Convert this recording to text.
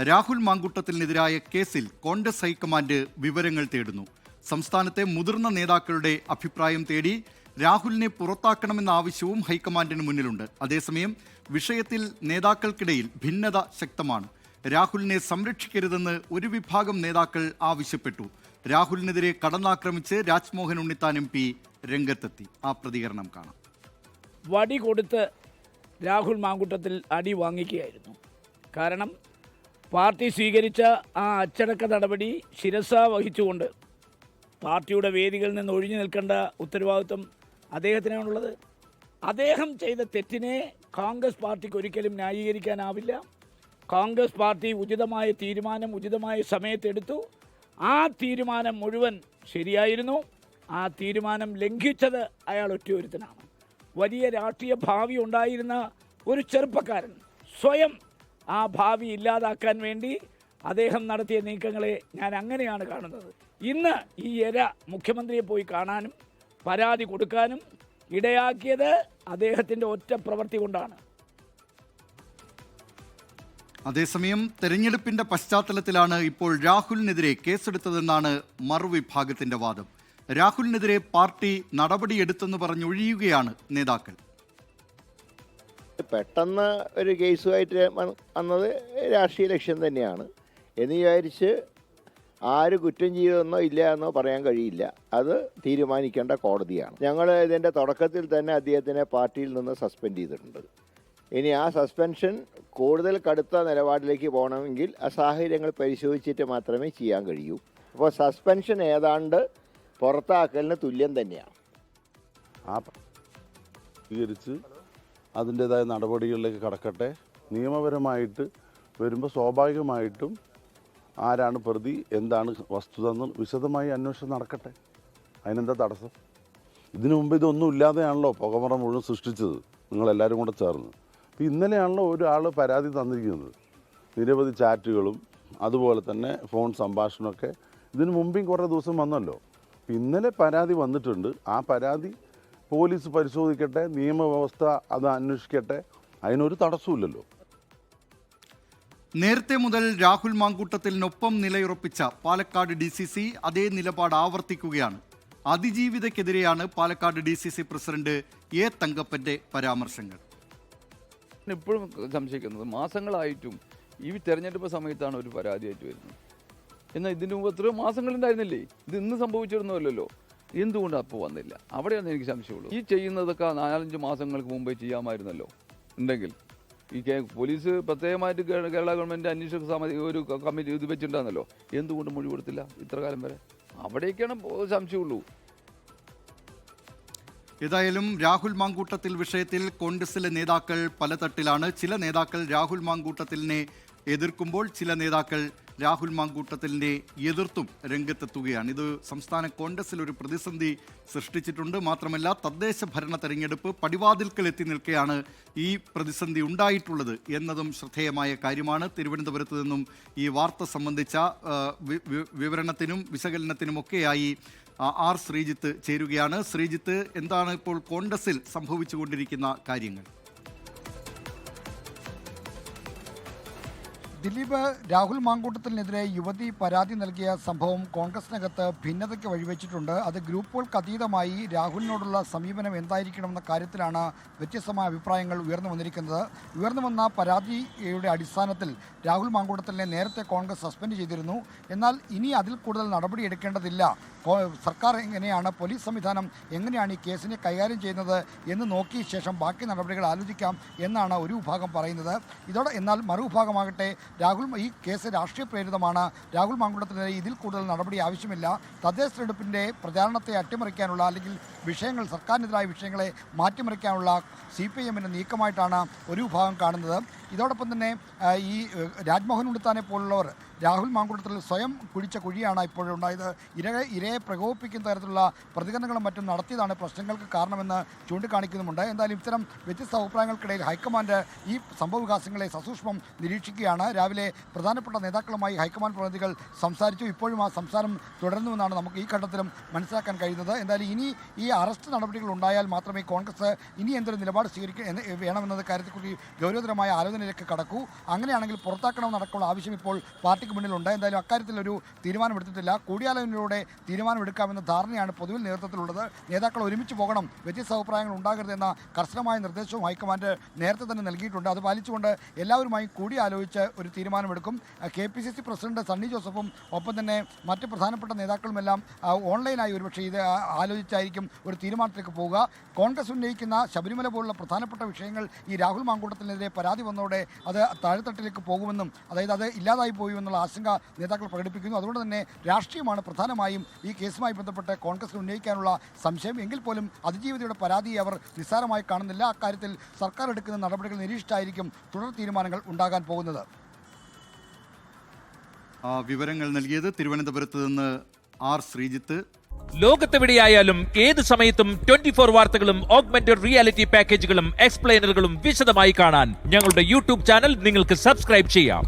രാഹുൽ മാങ്കുട്ടത്തിനെതിരായ കേസിൽ കോൺഗ്രസ് ഹൈക്കമാൻഡ് വിവരങ്ങൾ തേടുന്നു. സംസ്ഥാനത്തെ മുതിർന്ന നേതാക്കളുടെ അഭിപ്രായം തേടി രാഹുലിനെ പുറത്താക്കണമെന്ന ആവശ്യവും ഹൈക്കമാൻഡിന് മുന്നിലുണ്ട്. അതേസമയം വിഷയത്തിൽ നേതാക്കൾക്കിടയിൽ ഭിന്നത ശക്തമാണ്. രാഹുലിനെ സംരക്ഷിക്കരുതെന്ന് ഒരു വിഭാഗം നേതാക്കൾ ആവശ്യപ്പെട്ടു. രാഹുലിനെതിരെ കടന്നാക്രമിച്ച് രാജ്മോഹൻ ഉണ്ണിത്താൻ എം പി രംഗത്തെത്തി. ആ പ്രതികരണം കാണാം. വടി കൊടുത്ത് രാഹുൽ മാങ്കുട്ടത്തിൽ അടി വാങ്ങിക്കുകയായിരുന്നു. കാരണം പാർട്ടി സ്വീകരിച്ച ആ അച്ചടക്ക നടപടി ശിരസ വഹിച്ചുകൊണ്ട് പാർട്ടിയുടെ വേദികളിൽ നിന്ന് ഒഴിഞ്ഞു നിൽക്കേണ്ട ഉത്തരവാദിത്വം അദ്ദേഹത്തിനാണുള്ളത്. അദ്ദേഹം ചെയ്ത തെറ്റിനെ കോൺഗ്രസ് പാർട്ടിക്ക് ഒരിക്കലും ന്യായീകരിക്കാനാവില്ല. കോൺഗ്രസ് പാർട്ടി ഉചിതമായ തീരുമാനം ഉചിതമായ സമയത്തെടുത്തു ആ തീരുമാനം മുഴുവൻ ശരിയായിരുന്നു. ആ തീരുമാനം ലംഘിച്ചത് അയാൾ ഒറ്റയൊരുത്തനാണ്. വലിയ രാഷ്ട്രീയ ഭാവി ഉണ്ടായിരുന്ന ഒരു ചെറുപ്പക്കാരൻ സ്വയം ആ ഭാവി ഇല്ലാതാക്കാൻ വേണ്ടി അദ്ദേഹം നടത്തിയ നീക്കങ്ങളെ ഞാൻ അങ്ങനെയാണ് കാണുന്നത്. ഇന്ന് ഈ എര മുഖ്യമന്ത്രിയെ പോയി കാണാനും പരാതി കൊടുക്കാനും ഇടയാക്കിയത് അദ്ദേഹത്തിന്റെ ഒറ്റ പ്രവൃത്തി കൊണ്ടാണ്. അതേസമയം തെരഞ്ഞെടുപ്പിന്റെ പശ്ചാത്തലത്തിലാണ് ഇപ്പോൾ രാഹുലിനെതിരെ കേസെടുത്തതെന്നാണ് മറുവിഭാഗത്തിന്റെ വാദം. രാഹുലിനെതിരെ പാർട്ടി നടപടിയെടുത്തെന്ന് പറഞ്ഞൊഴിയുകയാണ് നേതാക്കൾ. പെട്ടെന്ന് ഒരു കേസുമായിട്ട് വന്നത് രാഷ്ട്രീയ ലക്ഷ്യം തന്നെയാണ്. എന്ന് വിചാരിച്ച് ആര് കുറ്റം ചെയ്തെന്നോ ഇല്ല എന്നോ പറയാൻ കഴിയില്ല. അത് തീരുമാനിക്കേണ്ട കോടതിയാണ്. ഞങ്ങൾ ഇതിന്റെ തുടക്കത്തിൽ തന്നെ അദ്ദേഹത്തിനെ പാർട്ടിയിൽ നിന്ന് സസ്പെൻഡ് ചെയ്തിട്ടുണ്ട്. ഇനി ആ സസ്പെൻഷൻ കൂടുതൽ കടുത്ത നിലപാടിലേക്ക് പോകണമെങ്കിൽ ആ സാഹചര്യങ്ങൾ പരിശോധിച്ചിട്ട് മാത്രമേ ചെയ്യാൻ കഴിയൂ. അപ്പോൾ സസ്പെൻഷൻ ഏതാണ്ട് പുറത്താക്കലിന് തുല്യം തന്നെയാണ്. ആ അതിന്റേതായ നടപടികളിലേക്ക് കടക്കട്ടെ. നിയമപരമായിട്ട് വരുമ്പോൾ സ്വാഭാവികമായിട്ടും ആരാണ് പ്രതി എന്താണ് വസ്തുത എന്ന് വിശദമായി അന്വേഷണം നടക്കട്ടെ. അതിനെന്താ തടസ്സം? ഇതിനു മുമ്പ് ഇതൊന്നും ഇല്ലാതെയാണല്ലോ പുകമറ മുഴുവൻ സൃഷ്ടിച്ചത് നിങ്ങളെല്ലാവരും കൂടെ ചേർന്ന്. അപ്പോൾ ഇന്നലെയാണല്ലോ ഒരാൾ പരാതി തന്നിരിക്കുന്നത്. നിരവധി ചാറ്റുകളും അതുപോലെ തന്നെ ഫോൺ സംഭാഷണമൊക്കെ ഇതിനു മുമ്പേയും കുറേ ദിവസം വന്നല്ലോ. ഇന്നലെ പരാതി വന്നിട്ടുണ്ട്. ആ പരാതി പോലീസ് പരിശോധിക്കട്ടെ നിയമവ്യവസ്ഥ അത് അന്വേഷിക്കട്ടെ അതിനൊരു തടസ്സമില്ലല്ലോ നേരത്തെ മുതൽ രാഹുൽ മാങ്കൂട്ടത്തിനൊപ്പം നിലയുറപ്പിച്ച പാലക്കാട് ഡി സി സി അതേ നിലപാട് ആവർത്തിക്കുകയാണ്. അതിജീവിതക്കെതിരെയാണ് Palakkad D C C president A തങ്കപ്പന്റെ പരാമർശങ്ങൾ. ഇപ്പോഴും സംശയിക്കുന്നത് മാസങ്ങളായിട്ടും ഈ തെരഞ്ഞെടുപ്പ് സമയത്താണ് ഒരു പരാതിയായിട്ട് വരുന്നത്. എന്നാൽ ഇതിനു മുമ്പ് എത്രയോ മാസങ്ങളുണ്ടായിരുന്നില്ലേ ഇത് ഇന്ന് സംഭവിച്ചിരുന്നല്ലോ എന്തുകൊണ്ടാണ് അപ്പോൾ വന്നില്ല? അവിടെയാണ് എനിക്ക് സംശയമുള്ളൂ. ഈ ചെയ്യുന്നതൊക്കെ നാലഞ്ച് മാസങ്ങൾക്ക് മുമ്പേ ചെയ്യാമായിരുന്നല്ലോ. ഉണ്ടെങ്കിൽ ഈ പോലീസ് പ്രത്യേകമായിട്ട് കേരള ഗവൺമെന്റ് അന്വേഷണ സമിതി ഒരു കമ്മിറ്റി ഇത് വെച്ചിട്ടുണ്ടായിരുന്നല്ലോ. എന്തുകൊണ്ട് മൊഴി കൊടുത്തില്ല ഇത്ര കാലം വരെ? അവിടേക്കാണ് സംശയമുള്ളൂ. ഏതായാലും രാഹുൽ മാങ്കൂട്ടത്തിൽ വിഷയത്തിൽ കോൺഗ്രസിലെ നേതാക്കൾ പലതട്ടിലാണ് ചില നേതാക്കൾ രാഹുൽ മാങ്കൂട്ടത്തിലിനെ എതിർക്കുമ്പോൾ ചില നേതാക്കൾ രാഹുൽ മാങ്കൂട്ടത്തിലിനെ എതിർത്തും രംഗത്തെത്തുകയാണ്. ഇത് സംസ്ഥാന കോൺഗ്രസിൽ ഒരു പ്രതിസന്ധി സൃഷ്ടിച്ചിട്ടുണ്ട്. മാത്രമല്ല തദ്ദേശ ഭരണ തെരഞ്ഞെടുപ്പ് പടിവാതിൽക്കൽ എത്തി നിൽക്കെയാണ് ഈ പ്രതിസന്ധി ഉണ്ടായിട്ടുള്ളത് എന്നതും ശ്രദ്ധേയമായ കാര്യമാണ്. തിരുവനന്തപുരത്ത് നിന്നും ഈ വാർത്ത സംബന്ധിച്ച വിവരണത്തിനും വിശകലനത്തിനുമൊക്കെയായി ആർ ശ്രീജിത്ത് ചേരുകയാണ്. ശ്രീജിത്ത് എന്താണ് ഇപ്പോൾ കോൺഗ്രസിൽ സംഭവിച്ചുകൊണ്ടിരിക്കുന്ന കാര്യങ്ങൾ? ദിലീപ് രാഹുൽ മാങ്കൂട്ടത്തിനെതിരെ യുവതി പരാതി നൽകിയ സംഭവം കോൺഗ്രസിനകത്ത് ഭിന്നതയ്ക്ക് വഴിവെച്ചിട്ടുണ്ട്. അത് ഗ്രൂപ്പുകൾക്ക് അതീതമായി രാഹുലിനോടുള്ള സമീപനം എന്തായിരിക്കണമെന്ന കാര്യത്തിലാണ് വ്യത്യസ്തമായ അഭിപ്രായങ്ങൾ ഉയർന്നു വന്നിരിക്കുന്നത്. ഉയർന്നു വന്ന പരാതിയുടെ അടിസ്ഥാനത്തിൽ രാഹുൽ മാങ്കൂട്ടത്തിനെ നേരത്തെ കോൺഗ്രസ് സസ്പെൻഡ് ചെയ്തിരുന്നു. എന്നാൽ ഇനി അതിൽ കൂടുതൽ നടപടി എടുക്കേണ്ടതില്ല. സർക്കാർ എങ്ങനെയാണ് പോലീസ് സംവിധാനം എങ്ങനെയാണ് ഈ കേസിനെ കൈകാര്യം ചെയ്യുന്നത് എന്ന് നോക്കിയ ശേഷം ബാക്കി നടപടികൾ ആലോചിക്കാം എന്നാണ് ഒരു വിഭാഗം പറയുന്നത്. ഇതോടെ എന്നാൽ മറുവിഭാഗമാകട്ടെ രാഹുൽ ഈ കേസ് രാഷ്ട്രീയ പ്രേരിതമാണ്. രാഹുൽ മാങ്കുളത്തിനെതിരെ ഇതിൽ കൂടുതൽ നടപടി ആവശ്യമില്ല. തദ്ദേശ തെരഞ്ഞെടുപ്പിന്റെ പ്രചാരണത്തെ അട്ടിമറിക്കാനുള്ള അല്ലെങ്കിൽ വിഷയങ്ങൾ സർക്കാരിനെതിരായ വിഷയങ്ങളെ മാറ്റിമറിക്കാനുള്ള സി പി എമ്മിന്റെ നീക്കമായിട്ടാണ് ഒരു വിഭാഗം കാണുന്നത്. ഇതോടൊപ്പം തന്നെ ഈ രാജ്മോഹൻ ഉണ്ടുത്താനെ പോലുള്ളവർ രാഹുൽ മാങ്കുളത്തിൽ സ്വയം കുഴിച്ച കുഴിയാണ് ഇപ്പോഴുണ്ടായത്. ഇരയെ ഇരയെ പ്രകോപിപ്പിക്കുന്ന തരത്തിലുള്ള പ്രതികരണങ്ങളും മറ്റും നടത്തിയതാണ് പ്രശ്നങ്ങൾക്ക് കാരണമെന്ന് ചൂണ്ടിക്കാണിക്കുന്നുമുണ്ട്. എന്തായാലും ഇത്തരം വ്യത്യസ്ത അഭിപ്രായങ്ങൾക്കിടയിൽ ഹൈക്കമാൻഡ് ഈ സംഭവവികാസങ്ങളെ സസൂക്ഷ്മം നിരീക്ഷിക്കുകയാണ്. രാവിലെ പ്രധാനപ്പെട്ട നേതാക്കളുമായി ഹൈക്കമാൻഡ് പ്രതിനിധികൾ സംസാരിച്ചു. ഇപ്പോഴും ആ സംസാരം തുടരുന്നുവെന്നാണ് നമുക്ക് ഈ ഘട്ടത്തിലും മനസ്സിലാക്കാൻ കഴിയുന്നത്. എന്തായാലും ഇനി ഈ അറസ്റ്റ് നടപടികൾ ഉണ്ടായാൽ മാത്രമേ കോൺഗ്രസ് ഇനി എന്തൊരു നിലപാട് സ്വീകരിക്ക എന്ന് വേണമെന്നത് കാര്യത്തെക്കുറിച്ച് ഗൗരവതരമായ ആലോചനയിലേക്ക് കടക്കൂ. അങ്ങനെയാണെങ്കിൽ പുറത്താക്കണമെന്നടക്കമുള്ള ആവശ്യം ഇപ്പോൾ പാർട്ടിക്ക് മുന്നിലുണ്ട് എന്തായാലും അക്കാര്യത്തിൽ ഒരു തീരുമാനമെടുത്തിട്ടില്ല കൂടിയാലോചനയിലൂടെ തീരുമാനമെടുക്കാമെന്ന ധാരണയാണ് പൊതുവിൽ നേതൃത്വത്തിലുള്ളത്. നേതാക്കൾ ഒരുമിച്ച് പോകണം. വ്യത്യസ്ത അഭിപ്രായങ്ങൾ ഉണ്ടാകരുതെന്ന കർശനമായ നിർദ്ദേശവും ഹൈക്കമാൻഡ് നേരത്തെ തന്നെ നൽകിയിട്ടുണ്ട്. അത് പാലിച്ചുകൊണ്ട് എല്ലാവരുമായി കൂടിയാലോചിച്ച് ഒരു തീരുമാനമെടുക്കും. K P C C president Sunny ജോസഫും ഒപ്പം തന്നെ മറ്റ് പ്രധാനപ്പെട്ട നേതാക്കളുമെല്ലാം ഓൺലൈനായി ഒരുപക്ഷെ ഇത് ആലോചിച്ചായിരിക്കും ഒരു തീരുമാനത്തിലേക്ക് പോവുക. കോൺഗ്രസ് ഉന്നയിക്കുന്ന ശബരിമല പോലുള്ള പ്രധാനപ്പെട്ട വിഷയങ്ങൾ ഈ രാഹുൽ മാങ്കൂട്ടത്തിനെതിരെ പരാതി വന്നതോടെ അത് താഴെത്തട്ടിലേക്ക് പോകുമെന്നും അതായത് അത് ഇല്ലാതായി പോയി എന്നുള്ള ആശങ്ക നേതാക്കൾ പ്രകടിപ്പിക്കുന്നു. അതുകൊണ്ട് തന്നെ രാഷ്ട്രീയമാണ് പ്രധാനമായും ഈ കേസുമായി ബന്ധപ്പെട്ട് കോൺഗ്രസിന് ഉന്നയിക്കാനുള്ള സംശയം. എങ്കിൽ പോലും അതിജീവിതയുടെ പരാതിയെ അവർ നിസ്സാരമായി കാണുന്നില്ല. അക്കാര്യത്തിൽ സർക്കാർ എടുക്കുന്ന നടപടികൾ നിരീക്ഷിച്ചായിരിക്കും തുടർ തീരുമാനങ്ങൾ ഉണ്ടാകാൻ പോകുന്നത്. ആ, വിവരങ്ങൾ നൽകിയത് തിരുവനന്തപുരത്ത് നിന്ന് ആർ ശ്രീജിത്ത്. ലോകത്തെവിടെയായാലും ഏത് സമയത്തും ട്വന്റി ഫോർ വാർത്തകളും ഓഗ്മെന്റഡ് റിയാലിറ്റി പാക്കേജുകളും എക്സ്പ്ലെയിനറുകളും വിശദമായി കാണാൻ ഞങ്ങളുടെ യൂട്യൂബ് ചാനൽ നിങ്ങൾക്ക് സബ്സ്ക്രൈബ് ചെയ്യാം.